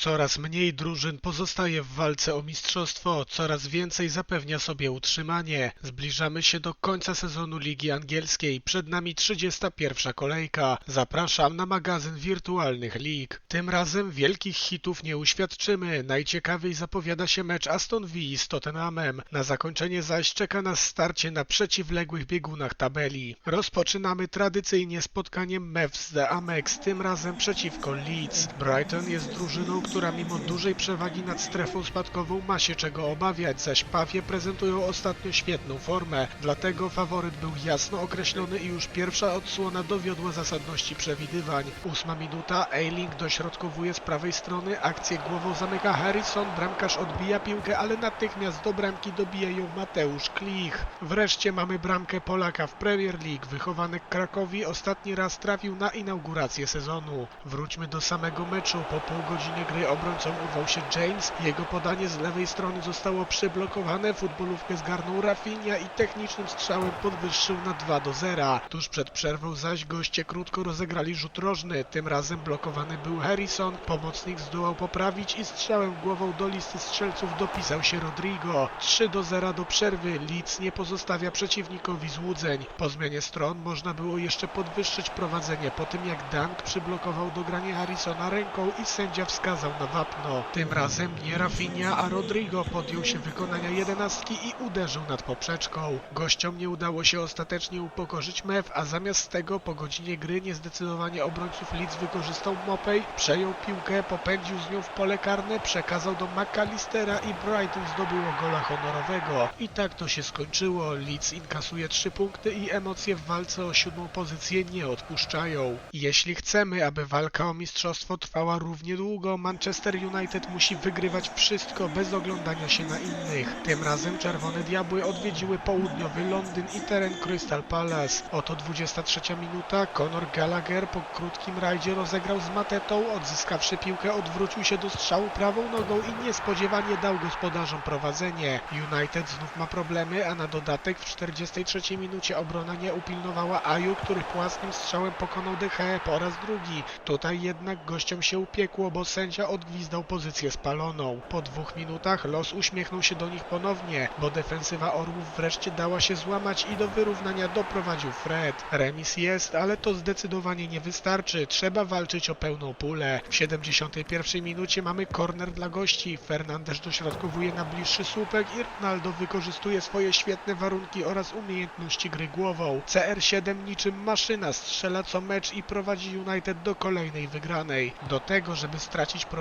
Coraz mniej drużyn pozostaje w walce o mistrzostwo, coraz więcej zapewnia sobie utrzymanie. Zbliżamy się do końca sezonu Ligi Angielskiej. Przed nami 31 kolejka. Zapraszam na magazyn wirtualnych lig. Tym razem wielkich hitów nie uświadczymy. Najciekawiej zapowiada się mecz Aston Villa z Tottenhamem. Na zakończenie zaś czeka nas starcie na przeciwległych biegunach tabeli. Rozpoczynamy tradycyjnie spotkaniem Mavs The Amex, tym razem przeciwko Leeds. Brighton jest drużyną, która mimo dużej przewagi nad strefą spadkową ma się czego obawiać, zaś Pawie prezentują ostatnio świetną formę. Dlatego faworyt był jasno określony i już pierwsza odsłona dowiodła zasadności przewidywań. Ósma minuta, Eiling dośrodkowuje z prawej strony, akcję głową zamyka Harrison, bramkarz odbija piłkę, ale natychmiast do bramki dobija ją Mateusz Klich. Wreszcie mamy bramkę Polaka w Premier League. Wychowanek Krakowi ostatni raz trafił na inaugurację sezonu. Wróćmy do samego meczu. Po pół godziny gry obrońcą urwał się James. Jego podanie z lewej strony zostało przyblokowane. Futbolówkę zgarnął Rafinha i technicznym strzałem podwyższył na 2 do 0. Tuż przed przerwą zaś goście krótko rozegrali rzut rożny. Tym razem blokowany był Harrison. Pomocnik zdołał poprawić i strzałem głową do listy strzelców dopisał się Rodrigo. 3 do 0 do przerwy. Leeds nie pozostawia przeciwnikowi złudzeń. Po zmianie stron można było jeszcze podwyższyć prowadzenie po tym jak Dunk przyblokował dogranie Harrisona ręką i sędzia wskazał na wapno. Tym razem nie Rafinha, a Rodrigo podjął się wykonania jedenastki i uderzył nad poprzeczką. Gościom nie udało się ostatecznie upokorzyć Mew, a zamiast tego po godzinie gry niezdecydowanie obrońców Leeds wykorzystał Mopey, przejął piłkę, popędził z nią w pole karne, przekazał do McAllistera i Brighton zdobyło gola honorowego. I tak to się skończyło. Leeds inkasuje trzy punkty i emocje w walce o siódmą pozycję nie odpuszczają. Jeśli chcemy, aby walka o mistrzostwo trwała równie długo, Manchester United musi wygrywać wszystko bez oglądania się na innych. Tym razem Czerwone Diabły odwiedziły południowy Londyn i teren Crystal Palace. Oto 23 minuta, Conor Gallagher po krótkim rajdzie rozegrał z Matetą, odzyskawszy piłkę odwrócił się do strzału prawą nogą i niespodziewanie dał gospodarzom prowadzenie. United znów ma problemy, a na dodatek w 43 minucie obrona nie upilnowała Aju, który płaskim strzałem pokonał DHE po raz drugi. Tutaj jednak gościom się upiekło, bo sędzia odgwizdał pozycję spaloną. Po dwóch minutach los uśmiechnął się do nich ponownie, bo defensywa Orłów wreszcie dała się złamać i do wyrównania doprowadził Fred. Remis jest, ale to zdecydowanie nie wystarczy. Trzeba walczyć o pełną pulę. W 71 minucie mamy korner dla gości. Fernandes dośrodkowuje na bliższy słupek i Ronaldo wykorzystuje swoje świetne warunki oraz umiejętności gry głową. CR7 niczym maszyna strzela co mecz i prowadzi United do kolejnej wygranej. Do tego, żeby stracić prowadzenie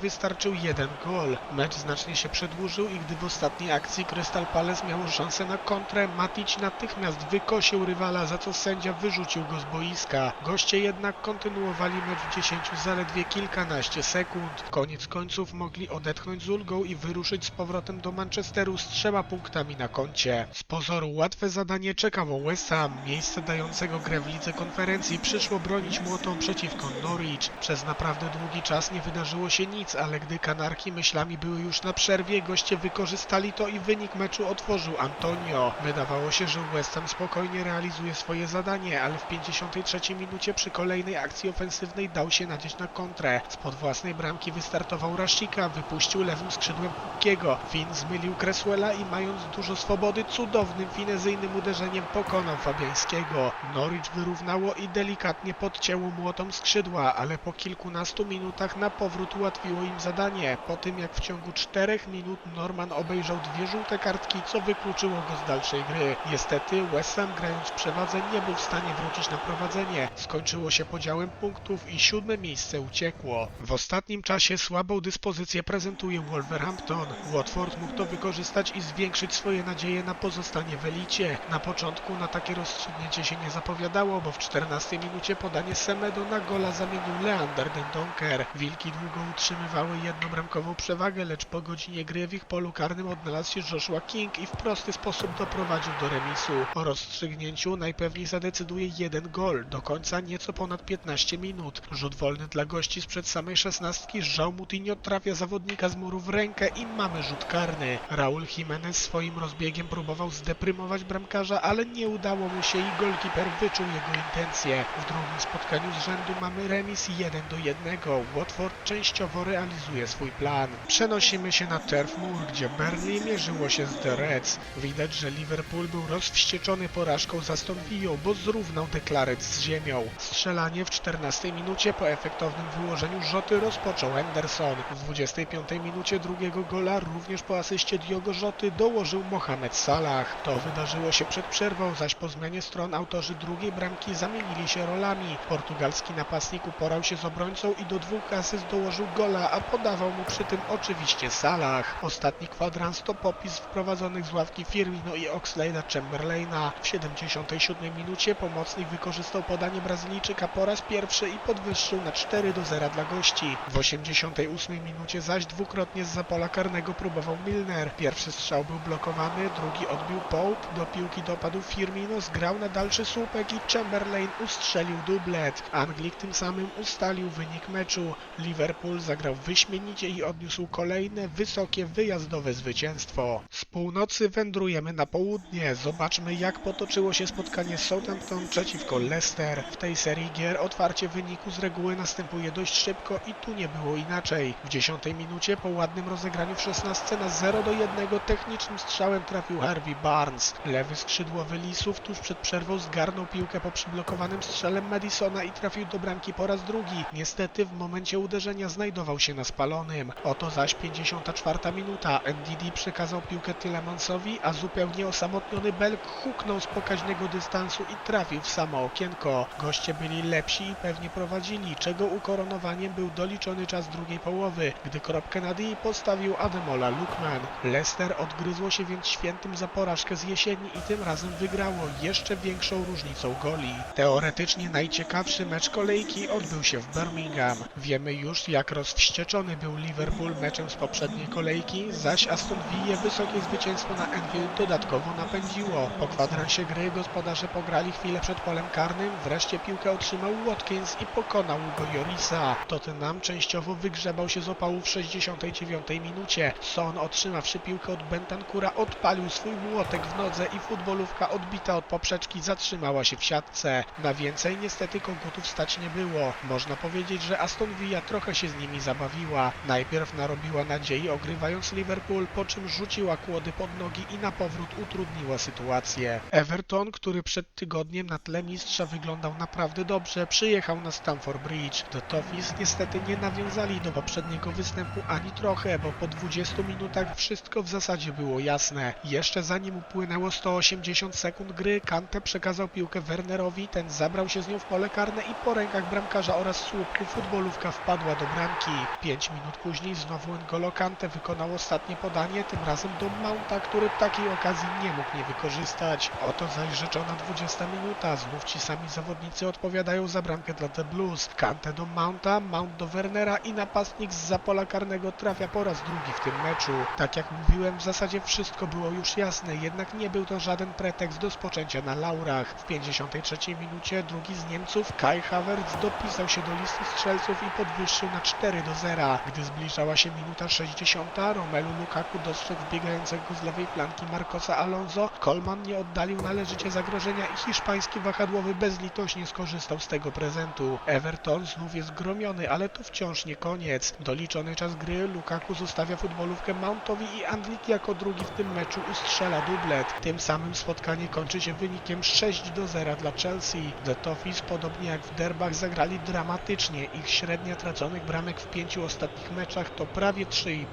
wystarczył jeden gol. Mecz znacznie się przedłużył i gdy w ostatniej akcji Crystal Palace miało szansę na kontrę, Matic natychmiast wykosił rywala, za co sędzia wyrzucił go z boiska. Goście jednak kontynuowali mecz w 10 zaledwie kilkanaście sekund. Koniec końców mogli odetchnąć z ulgą i wyruszyć z powrotem do Manchesteru z trzema punktami na koncie. Z pozoru łatwe zadanie czekało West Ham. Miejsce dającego grę w lidze konferencji przyszło bronić młotą przeciwko Norwich. Przez naprawdę długi czas nie wydarzyło się nic, ale gdy Kanarki myślami były już na przerwie, goście wykorzystali to i wynik meczu otworzył Antonio. Wydawało się, że West Ham spokojnie realizuje swoje zadanie, ale w 53 minucie przy kolejnej akcji ofensywnej dał się nadzieć na kontrę. Spod własnej bramki wystartował Rashika, wypuścił lewym skrzydłem Pukiego. Finn zmylił Cresswella i mając dużo swobody, cudownym finezyjnym uderzeniem pokonał Fabiańskiego. Norwich wyrównało i delikatnie podcięło młotą skrzydła, ale po kilkunastu minutach na powrót ułatwiło im zadanie. Po tym jak w ciągu czterech minut Norman obejrzał dwie żółte kartki, co wykluczyło go z dalszej gry. Niestety West Ham grając w przewadze nie był w stanie wrócić na prowadzenie. Skończyło się podziałem punktów i siódme miejsce uciekło. W ostatnim czasie słabą dyspozycję prezentuje Wolverhampton. Watford mógł to wykorzystać i zwiększyć swoje nadzieje na pozostanie w elicie. Na początku na takie rozstrzygnięcie się nie zapowiadało, bo w 14 minucie podanie Semedo na gola zamienił Leander Dendonker. Wilki długo utrzymywały jednobramkową przewagę, lecz po godzinie gry w ich polu karnym odnalazł się Joshua King i w prosty sposób doprowadził do remisu. O rozstrzygnięciu najpewniej zadecyduje jeden gol. Do końca nieco ponad 15 minut. Rzut wolny dla gości sprzed samej szesnastki. João Moutinho trafia zawodnika z muru w rękę i mamy rzut karny. Raul Jimenez swoim rozbiegiem próbował zdeprymować bramkarza, ale nie udało mu się i golkiper wyczuł jego intencje. W drugim spotkaniu z rzędu mamy remis 1 do 1. Watford częściowo realizuje swój plan. Przenosimy się na Turf Moor, gdzie Burnley mierzyło się z The Reds. Widać, że Liverpool był rozwścieczony porażką z Aston bo zrównał deklaret z ziemią. Strzelanie w 14 minucie po efektownym wyłożeniu Rzoty rozpoczął Henderson. W 25 minucie drugiego gola, również po asyście Diogo Rzoty, dołożył Mohamed Salah. To wydarzyło się przed przerwą, zaś po zmianie stron autorzy drugiej bramki zamienili się rolami. Portugalski napastnik uporał się z obrońcą i do dwóch asyst dołożył gola, a podawał mu przy tym oczywiście Salah. Ostatni kwadrans to popis wprowadzonych z ławki Firmino i Oxlade'a Chamberlaina. W 77 minucie pomocnik wykorzystał podanie Brazylijczyka po raz pierwszy i podwyższył na 4 do 0 dla gości. W 88 minucie zaś dwukrotnie z pola karnego próbował Milner. Pierwszy strzał był blokowany, drugi odbił Pope, do piłki dopadł Firmino, zgrał na dalszy słupek i Chamberlain ustrzelił dublet. Anglik tym samym ustalił wynik meczu. Liverpool zagrał wyśmienicie i odniósł kolejne wysokie wyjazdowe zwycięstwo. Z północy wędrujemy na południe. Zobaczmy jak potoczyło się spotkanie Southampton przeciwko Leicester. W tej serii gier otwarcie wyniku z reguły następuje dość szybko i tu nie było inaczej. W 10 minucie po ładnym rozegraniu w 16 na 0 do 1 technicznym strzałem trafił Harvey Barnes. Lewy skrzydłowy Lisów tuż przed przerwą zgarnął piłkę po przyblokowanym strzelem Madisona i trafił do bramki po raz drugi. Niestety w momencie uderzenia znajdował się na spalonym. Oto zaś 54 minuta. NDD przekazał piłkę Tylemansowi, a zupełnie osamotniony Belk huknął z pokaźnego dystansu i trafił w samo okienko. Goście byli lepsi i pewnie prowadzili, czego ukoronowaniem był doliczony czas drugiej połowy, gdy kropkę nad i postawił Ademola Lukman. Leicester odgryzło się więc świętym za porażkę z jesieni i tym razem wygrało jeszcze większą różnicą goli. Teoretycznie najciekawszy mecz kolejki odbył się w Birmingham. Wiemy już jak rozwścieczony był Liverpool meczem z poprzedniej kolejki, zaś Aston Villa wysokie zwycięstwo na Anfield dodatkowo napędziło. Po kwadransie gry gospodarze pograli chwilę przed polem karnym, wreszcie piłkę otrzymał Watkins i pokonał go Jorisa. Tottenham częściowo wygrzebał się z opału w 69 minucie. Son otrzymawszy piłkę od Bentancura odpalił swój młotek w nodze i futbolówka odbita od poprzeczki zatrzymała się w siatce. Na więcej niestety kogutów stać nie było. Można powiedzieć, że Aston Villa trochę się z nimi zabawiła. Najpierw narobiła nadziei ogrywając Liverpool, po czym rzuciła kłody pod nogi i na powrót utrudniła sytuację. Everton, który przed tygodniem na tle mistrza wyglądał naprawdę dobrze, przyjechał na Stamford Bridge. The Toffees niestety nie nawiązali do poprzedniego występu ani trochę, bo po 20 minutach wszystko w zasadzie było jasne. Jeszcze zanim upłynęło 180 sekund gry, Kante przekazał piłkę Wernerowi, ten zabrał się z nią w pole karne i po rękach bramkarza oraz słupku futbolówka wpadła do bramki. 5 minut później znowu N'Golo Kante wykonał ostatnie podanie, tym razem do Mounta, który takiej okazji nie mógł nie wykorzystać. Oto zaś rzeczona 20 minuta, znów ci sami zawodnicy odpowiadają za bramkę dla The Blues. Kante do Mounta, Mount do Wernera i napastnik z pola karnego trafia po raz drugi w tym meczu. Tak jak mówiłem, w zasadzie wszystko było już jasne, jednak nie był to żaden pretekst do spoczęcia na laurach. W 53 minucie drugi z Niemców, Kai Havertz, dopisał się do listy strzelców i podwyższył na 4 do 0. Gdy zbliżała się minuta 60, Romelu Lukaku dostrzegł wbiegającego z lewej flanki Marcosa Alonso, Coleman nie oddalił należycie zagrożenia i hiszpański wahadłowy bezlitośnie skorzystał z tego prezentu. Everton znów jest gromiony, ale to wciąż nie koniec. Doliczony czas gry Lukaku zostawia futbolówkę Mountowi i Andlik jako drugi w tym meczu ustrzela dublet. Tym samym spotkanie kończy się wynikiem 6 do 0 dla Chelsea. The Toffees, podobnie jak w derbach, zagrali dramatycznie. Ich średnia traconych bramek w pięciu ostatnich meczach to prawie 3,5.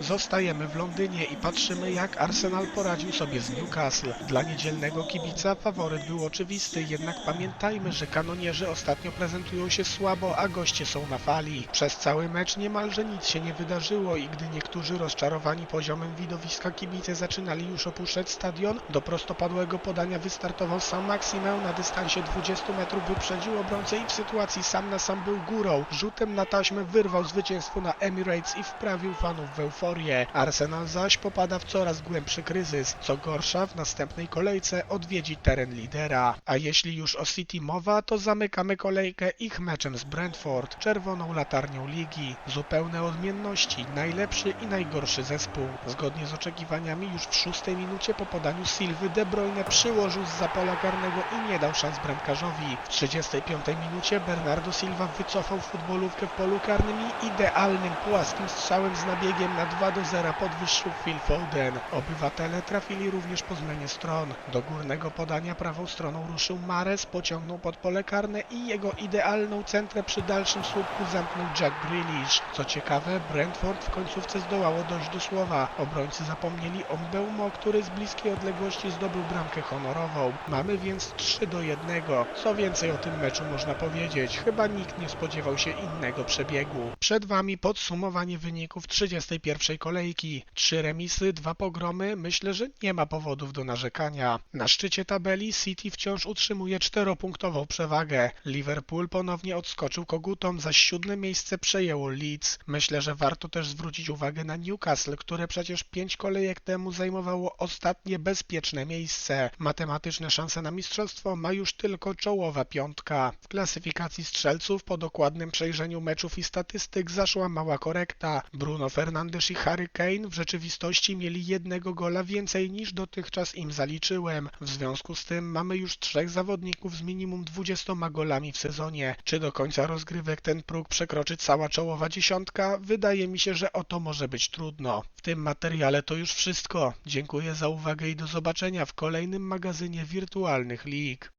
Zostajemy w Londynie i patrzymy jak Arsenal poradził sobie z Newcastle. Dla niedzielnego kibica faworyt był oczywisty, jednak pamiętajmy, że kanonierzy ostatnio prezentują się słabo, a goście są na fali. Przez cały mecz niemalże nic się nie wydarzyło i gdy niektórzy rozczarowani poziomem widowiska kibice zaczynali już opuszczać stadion, do prostopadłego podania wystartował sam Maximę na dystansie 20 metrów wyprzedził obrońcę i w sytuacji sam na sam był górą. Rzutem na taśmę wyrwał zwycięstwo na Emirates i wprawił fanów w euforię. Arsenal zaś popada w coraz głębszy kryzys. Co gorsza, w następnej kolejce odwiedzi teren lidera. A jeśli już o City mowa, to zamykamy kolejkę ich meczem z Brentford, czerwoną latarnią ligi. Zupełne odmienności, najlepszy i najgorszy zespół. Zgodnie z oczekiwaniami już w szóstej minucie po podaniu Silwy De Bruyne przyłożył z pola karnego i nie dał szans bramkarzowi. W 35 minucie Bernardo Silva wycofał futbolówkę w polu karnym i idealnym płaskim strzałem z nabiegiem na 2 do 0 podwyższył Phil Foden. Obywatele trafili również po zmianie stron. Do górnego podania prawą stroną ruszył Mares, pociągnął pod pole karne i jego idealną centrę przy dalszym słupku zamknął Jack Grealish. Co ciekawe, Brentford w końcówce zdołało dojść do słowa. Obrońcy zapomnieli o Mbeumo, który z bliskiej odległości zdobył bramkę honorową. Mamy więc 3 do 1. Co więcej o tym meczu można powiedzieć? Chyba nikt nie spodziewał się innego przebiegu. Przed Wami podsumowanie wyników 31 kolejki. Trzy remisy, dwa pogromy. Myślę, że nie ma powodów do narzekania. Na szczycie tabeli City wciąż utrzymuje czteropunktową przewagę. Liverpool ponownie odskoczył kogutom, zaś siódme miejsce przejęło Leeds. Myślę, że warto też zwrócić uwagę na Newcastle, które przecież pięć kolejek temu zajmowało ostatnie bezpieczne miejsce. Matematyczne szanse na mistrzostwo ma już tylko czołowa piątka. W klasyfikacji strzelców po dokładnym przejrzeniu meczów i statystyk zaszła mała korekta. Bruno Fernandes i Harry Kane w rzeczywistości mieli jednego gola więcej niż dotychczas im zaliczyłem. W związku z tym mamy już trzech zawodników z minimum 20 golami w sezonie. Czy do końca rozgrywek ten próg przekroczy cała czołowa dziesiątka? Wydaje mi się, że o to może być trudno. W tym materiale to już wszystko. Dziękuję za uwagę i do zobaczenia w kolejnym magazynie wirtualnych lig.